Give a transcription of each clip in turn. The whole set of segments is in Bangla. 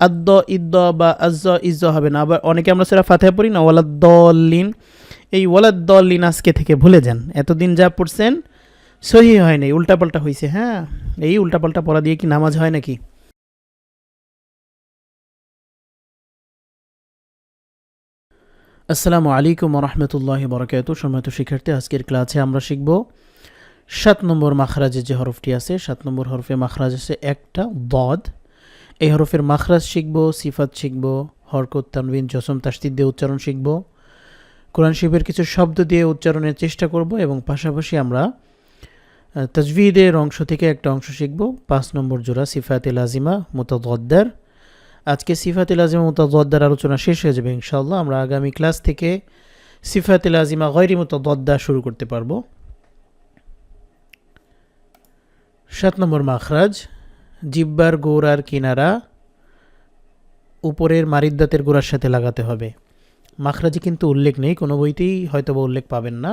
আদ্দ, ইদ্দ বা আজ ইজ্জ হবে না। আবার অনেকে আমরা সেটা ফাতে পড়ি না ওয়ালাদ্দলিন এই ওয়ালাদ ওয়ালাদ্দলিন আজকে থেকে ভুলে যান। এতদিন যা পড়ছেন, সহি হয় নাই, উল্টাপাল্টা হয়েছে হ্যাঁ এই উল্টাপাল্টা পড়া দিয়ে কি নামাজ হয় নাকি? আসসালামু আলাইকুম রহমতুল্লাহ বরকাত সম্মানিত শিক্ষার্থী, আজকের ক্লাসে আমরা শিখব সাত নম্বর মাখরাজের যে হরফটি আছে, সাত নম্বর হরফে মাখরাজ আছে একটা বদ এই হরফের মাখরাজ শিখব সিফাত শিখব হরকত তানবিন জসম তাস্তিদ দিয়ে উচ্চারণ শিখব। কোরআন শিবের কিছু শব্দ দিয়ে উচ্চারণের চেষ্টা করব এবং পাশাপাশি আমরা আহ, তাজভিদের অংশ থেকে একটা অংশ শিখব। পাঁচ নম্বর জোড়া সিফাতে লাজিমা মোতাদ্দার আজকে সিফাতে লাজিমা মোতাদ্দার আলোচনা শেষ হয়ে যাবে ইনশাআল্লাহ। আমরা আগামী ক্লাস থেকে সিফাতে লাজিমা গৈরি মোতাদ্দা শুরু করতে পারব। সাত নম্বর মাখরাজ জিব্বার গোড়ার কিনারা উপরের মারিদ্দাতের গোড়ার সাথে লাগাতে হবে। মাখরাজি কিন্তু উল্লেখ নেই, কোনো বইতেই হয়তো বা উল্লেখ পাবেন না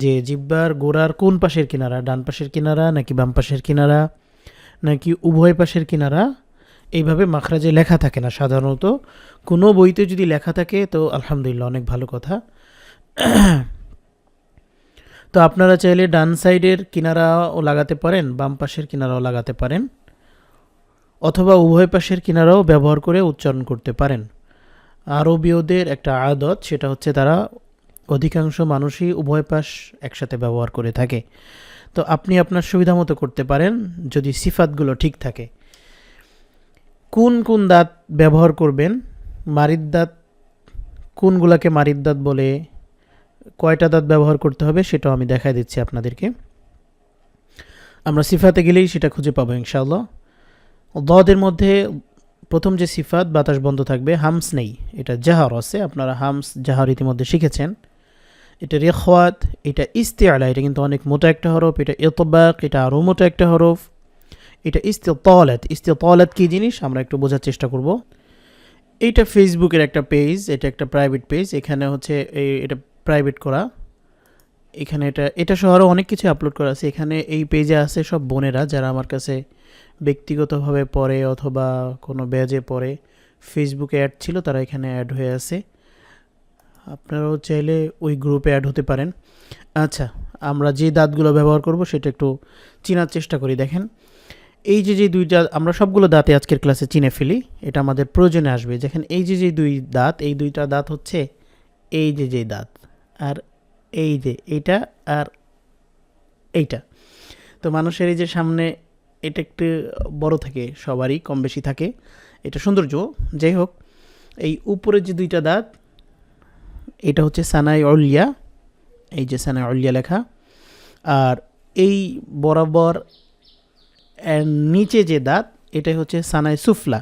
যে জিব্বার গোড়ার কোন পাশের কিনারা, ডান পাশের কিনারা নাকি বাম পাশের কিনারা নাকি উভয় পাশের কিনারা, এইভাবে মাখরাজে লেখা থাকে না সাধারণত। কোনো বইতে যদি লেখা থাকে তো আলহামদুলিল্লাহ অনেক ভালো কথা। তো আপনারা চাইলে ডান সাইডের কিনারাও লাগাতে পারেন, বাম পাশের কিনারাও লাগাতে পারেন। অথবা উভয় পাশের কিনারাও ব্যবহার করে উচ্চারণ করতে পারেন। আরবীয়দের একটা আদত, সেটা হচ্ছে তারা অধিকাংশ মানুষই উভয় পাশ একসাথে ব্যবহার করে থাকে। তো আপনি আপনার সুবিধা মতো করতে পারেন, যদি সিফাতগুলো ঠিক থাকে। কোন কোন দাঁত ব্যবহার করবেন? মারিদ দাঁত, কোনগুলাকে মারিদ দাঁত বলে, কয়টা দাঁত ব্যবহার করতে হবে সেটাও আমি দেখাই দিচ্ছি আপনাদেরকে। আমরা সিফাতে গেলেই সেটা খুঁজে পাবো ইনশাআল্লাহ। দদের মধ্যে প্রথম যে সিফাত, বাতাস বন্ধ থাকবে, হামস নেই। এটা জাহার আছে, আপনারা হামস, জাহার ইতিমধ্যে শিখেছেন। এটা রেখওয়াত, এটা ইস্তেআলা, এটা কিন্তু অনেক মোটা একটা হরফ, এটা এতবাক এটা আরও মোটা একটা হরফ। এটা ইস্তেতলাত ইস্তেতলাত কী জিনিস? আমরা একটু বোঝার চেষ্টা করব। এইটা ফেসবুকের একটা পেজ, এটা একটা প্রাইভেট পেজ, এখানে হচ্ছে এটা প্রাইভেট করা। এখানে এটা এটা সহ আরও অনেক কিছু আপলোড করা আছে। এখানে এই পেজে আছে সব বোনেরা যারা আমার কাছে ব্যক্তিগতভাবে পড়ে অথবা কোনো ব্যাজে পড়ে। ফেসবুকে অ্যাড ছিল, তারা এখানে অ্যাড হয়ে আছে। আপনারাও চাইলে ওই গ্রুপে অ্যাড হতে পারেন। আচ্ছা আমরা যে দাঁতগুলো ব্যবহার করব, সেটা একটু চিনার চেষ্টা করি, দেখেন। এই যে যে দুই দাঁত, আমরা সবগুলো দাঁতে আজকের ক্লাসে চিনে ফেলি। এটা আমাদের প্রয়োজনে আসবে। দেখেন, এই যে যে দুই দাঁত, এই দুইটা দাঁত হচ্ছে এই যে যে দাঁত। আর এই যে এইটা আর এইটা। তো মানুষের এই যে সামনে এটা একটু বড় থাকে, সবারই কম বেশি থাকে। এটা সৌন্দর্য। যাই হোক, এই উপরে যে দুইটা দাঁত, এটা হচ্ছে সানাই অলিয়া এই যে সানাই অলিয়া লেখা। আর এই বরাবর নিচে যে দাঁত, এটাই হচ্ছে সানাই সুফলা।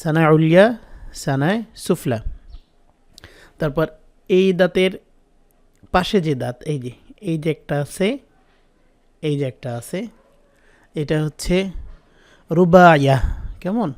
সানাই উলিয়া, সানাই সুফলা। তারপর এই দাঁতের পাশে যে দাঁত, এই যে এই যে একটা আছে, এই যে একটা আছে, এটা হচ্ছে রুবায়া, কেমন?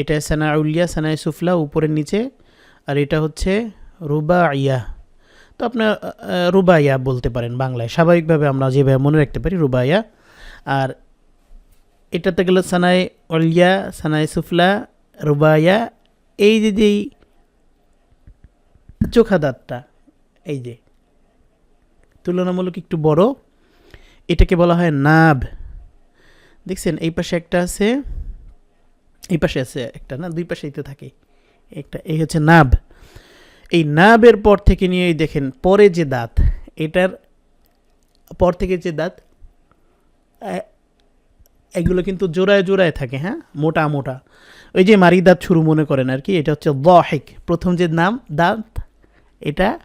এটা সানা উলিয়া সানাই সুফলা, উপরের নিচে, আর এটা হচ্ছে রুবাইয়া তো আপনার রুবাইয়া বলতে পারেন বাংলায়, স্বাভাবিকভাবে আমরা যেভাবে মনে রাখতে পারি রুবাইয়া আর এটাতে গেল সানাই অলিয়া সানাই সুফলা রুবাইয়া এই যে যেই চোখা দাঁতটা এই যে। তুলনামূলক একটু বড়। এটাকে বলা হয় নাভ দেখছেন, এই পাশে একটা আছে, এই পাশে আছে একটা না, দুই পাশেই তো থাকে। একটা, এই হচ্ছে নাভ এই নাভের পর থেকে নিয়ে এই দেখেন, পরে যে দাঁত, এটার পর থেকে যে দাঁত এগুলো কিন্তু জোড়ায় জোড়ায় থাকে হ্যাঁ? মোটা মোটা। ওই যে মারি দাঁত শুরু মনে করেন আর কি, এটা হচ্ছে দহেক। প্রথম যে নাম, দাঁত এটা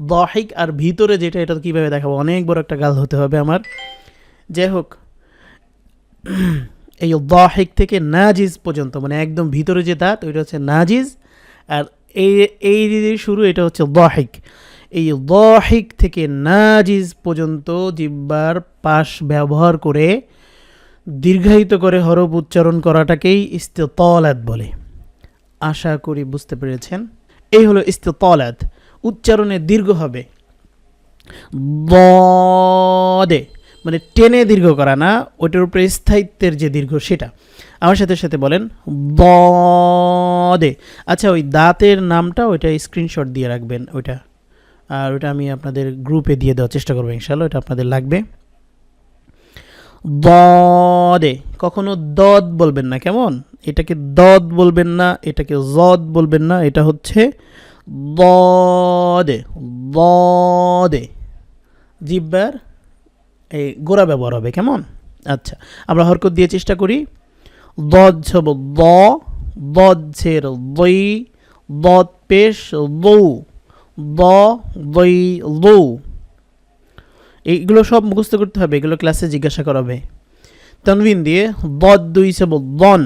দহেক আর ভিতরে যেটা, এটা কীভাবে দেখাবো? অনেক বড় একটা গাল হতে হবে আমার। যাই হোক, এই দহেক থেকে নাজিজ পর্যন্ত মানে একদম ভিতরে যে দাঁত, ওইটা হচ্ছে নাজিজ। আর এই এই শুরু, এটা হচ্ছে দহেক। এই দহেক থেকে নাজিজ পর্যন্ত জিব্বার পাশ ব্যবহার করে দীর্ঘায়িত করে হরফ উচ্চারণ করাটাকেই ইস্তেতলাত বলে। আশা করি বুঝতে পেরেছেন। এই হলো ইস্তেতলাত, উচ্চারণে দীর্ঘ হবে। দে মানে টেনে দীর্ঘ করা না, ওইটার উপরে স্থায়িত্বের যে দীর্ঘ সেটা। আমার সাথে সাথে বলেন বদে আচ্ছা ওই দাঁতের নামটা ওইটা স্ক্রিনশট দিয়ে রাখবেন, ওইটা। আর ওটা আমি আপনাদের গ্রুপে দিয়ে দেওয়ার চেষ্টা করব ইনশাল্লাহ ওটা আপনাদের লাগবে। দদে কখনো দদ বলবেন না, কেমন? এটাকে দদ বলবেন না, এটাকে জদ বলবেন না, এটা হচ্ছে দদে দদে। জিব্বার এই গোড়া ব্যবহার হবে, কেমন? আচ্ছা আমরা হরকত দিয়ে চেষ্টা করি। দদ হব দ দজ্জের দই, দদ পেশ দৌ দই দৌ। এইগুলো সব মুখস্থ করতে হবে, এগুলো ক্লাসে জিজ্ঞাসা করাবে। তনবিন দিয়ে দদ দুই সে দন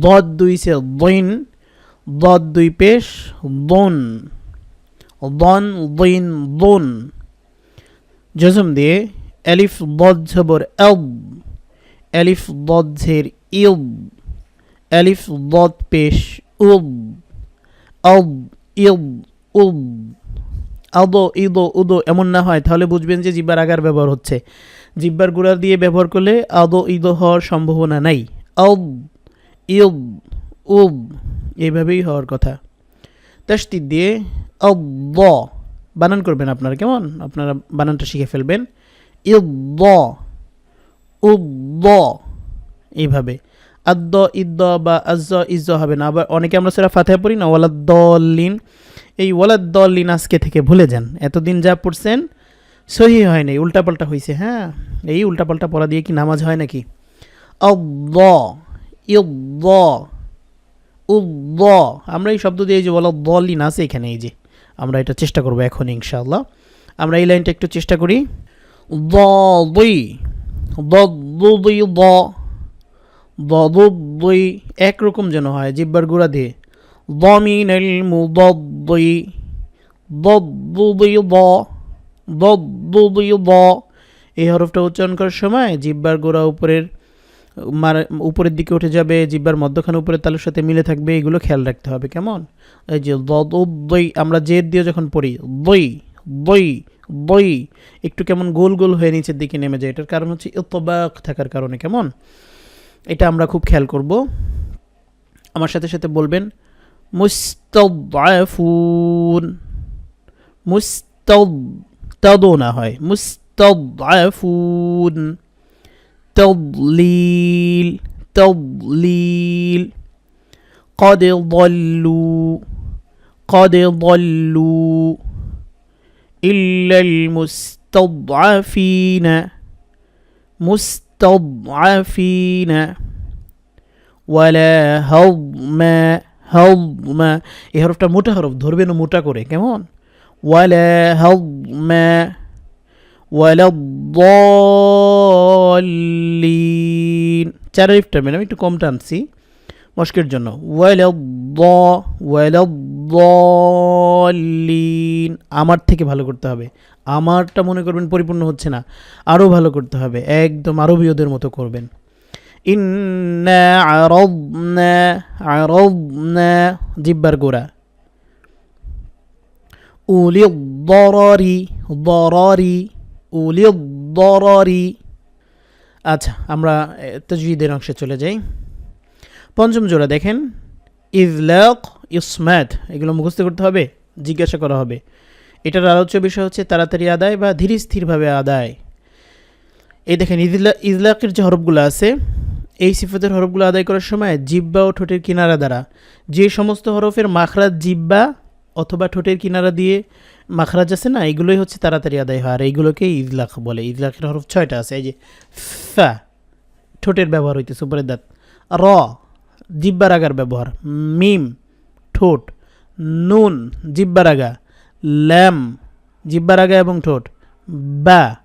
দদ দুই সে দইন দদ দুই পেশ দন দন দইন দন জজম দিয়ে এলিফ দদ জবর এব এলিফ দদ ঝের ইব এলিফ দদ পেশ উব অব ইব উব আদো, ইদো, উদো এমন না হয়, তাহলে বুঝবেন যে জিব্বার আগার ব্যবহার হচ্ছে। জিব্বার গুড়া দিয়ে ব্যবহার করলে আদো ইদো হওয়ার সম্ভাবনা নাই। আব, ইব, উব এইভাবেই হওয়ার কথা। তাস্তিদ দিয়ে আব বানান করবেন আপনারা, কেমন? আপনারা বানানটা শিখে ফেলবেন। ইব উব এইভাবে আদ্দ, ইদ্দ বা আজ্জ, ইজ্জ হবে না। আবার অনেকে আমরা সেটা ফাতে পড়ি না ওয়ালাদ্দলিন এই ওয়ালাদ্দলিন আজকে থেকে ভুলে যান। এতদিন যা পড়ছেন সহি হয় নাই, উল্টাপাল্টা হয়েছে হ্যাঁ? এই উল্টাপাল্টা পড়া দিয়ে কি নামাজ হয় নাকি? অব্দ ইব্দ উব্দ আমরা এই শব্দ দিয়ে যে বলো দলিন আছে এখানে, এই যে। আমরা এটা চেষ্টা করব এখন, ইনশাআল্লাহ। আমরা এই লাইনটা একটু চেষ্টা করি। দই দুই দ দুই একরকম যেন হয়, জিব্বার গুড়া দিয়ে। দমিন মুদই দুই দ। দ এই হরফটা উচ্চারণ করার সময় জিব্বার গোড়া উপরের মার উপরের দিকে উঠে যাবে জিব্বার মধ্যখানে উপরে তালের সাথে মিলে থাকবে এগুলো খেয়াল রাখতে হবে কেমন এই যে দই আমরা জেদ দিয়ে যখন পড়ি দই দই বই একটু কেমন গোল গোল হয়ে নিচের দিকে নেমে যায় এটার কারণ হচ্ছে ইতবাক থাকার কারণে কেমন এটা আমরা খুব খেয়াল করব আমার সাথে সাথে বলবেন মুস্তাফুন মুস্তফ তদো না হয় মুস্তফুন তদলিল তদলিল قد ضلوا قد ضلوا إلا المستضعفين مستضعفين ولا هضما هضما এই হরফটা মোটা হরফ ধরবেন মোটা করে কেমন ولا هضما ولا الضالين চার আলিফ টানবেন আমি একটু কম টানছি মস্কের জন্য ওয়ালা ওয়ালা দলিন আমার থেকে ভালো করতে হবে আমারটা মনে করবেন পরিপূর্ণ হচ্ছে না আরও ভালো করতে হবে একদম আরবীয়দের মতো করবেন ইন্না আরবনা আরবনা জিব্বার গোড়া উলি দরারি দরারি উলি দরারি আচ্ছা আমরা তজবিদের অংশে চলে যাই। পঞ্চম জোড়া দেখেন। ইজলাক ইসমাত এগুলো মুখস্থ করতে হবে, জিজ্ঞাসা করা হবে। এটার আলোচ্য বিষয় হচ্ছে তাড়াতাড়ি আদায় বা ধীরে স্থিরভাবে আদায়। এই দেখেন ইজলা ইজলাকের যে হরফগুলো আছে, এই সিফতের হরফগুলো আদায় করার সময় জিব্বা ও ঠোঁটের কিনারা দ্বারা যে সমস্ত হরফের মাখরাজ জিব্বা অথবা ঠোঁটের কিনারা দিয়ে মাখরাজ আছে না, এগুলোই হচ্ছে তাড়াতাড়ি আদায় হয়। আর এইগুলোকে ইজলাক বলে। ইজলাকের হরফ ছয়টা আছে, এই যে ফা, ঠোঁটের ব্যবহার হইতেছে উপরের দাঁত। র, জিব্বার আগার ব্যবহার। মিম, ঠোঁট। নুন, জিব্বার আগা। ল্যাম, জিব্বার আগা এবং ঠোঁট। বা,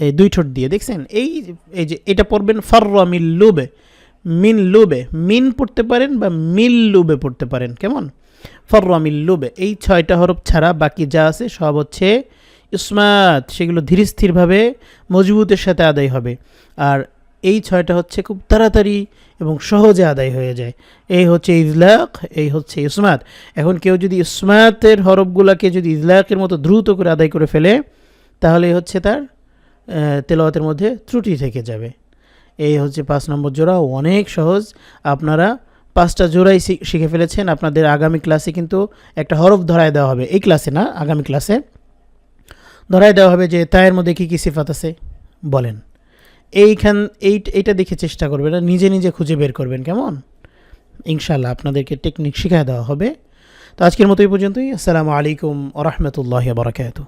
এই দুই ঠোঁট দিয়ে, দেখছেন? এই এই যে, এটা পড়বেন ফাররা মিল লুবে। মিন লুবে। মিন পড়তে পারেন বা মিল লুবে পড়তে পারেন, কেমন? ফাররা মিল লুবে, এই ছয়টা হরফ ছাড়া বাকি যা আছে সব হচ্ছে ইসমাত। সেগুলো ধীরে স্থিরভাবে মজবুতের সাথে আদায় হবে। আর এই ছয়টা হচ্ছে খুব তাড়াতাড়ি এবং সহজে আদায় হয়ে যায়। এই হচ্ছে ইজলাক, এই হচ্ছে ইসমাত। এখন কেউ যদি ইসমাতের হরফগুলোকে যদি ইজলাকের মতো দ্রুত করে আদায় করে ফেলে, তাহলে হচ্ছে তার তেলাওয়াতের মধ্যে ত্রুটি থেকে যাবে। এই হচ্ছে পাঁচ নম্বর জোড়া, অনেক সহজ। আপনারা পাঁচটা জোড়াই শিখে ফেলেছেন। আপনাদের আগামী ক্লাসে কিন্তু একটা হরফ ধরায় দেওয়া হবে। এই ক্লাসে না, আগামী ক্লাসে। ধরায় দেওয়া হবে যে তায়ের মধ্যে কী কী সিফাত আছে, বলেন। এইখান, এই, এইটা দেখে চেষ্টা করবেন নিজে নিজে খুঁজে বের করবেন, কেমন? ইনশাল্লাহ আপনাদেরকে টেকনিক শিখায় দেওয়া হবে। তো আজকের মতো এই পর্যন্তই। আসসালামু আলাইকুম ওরহমতুল্লাহ বারাকাতু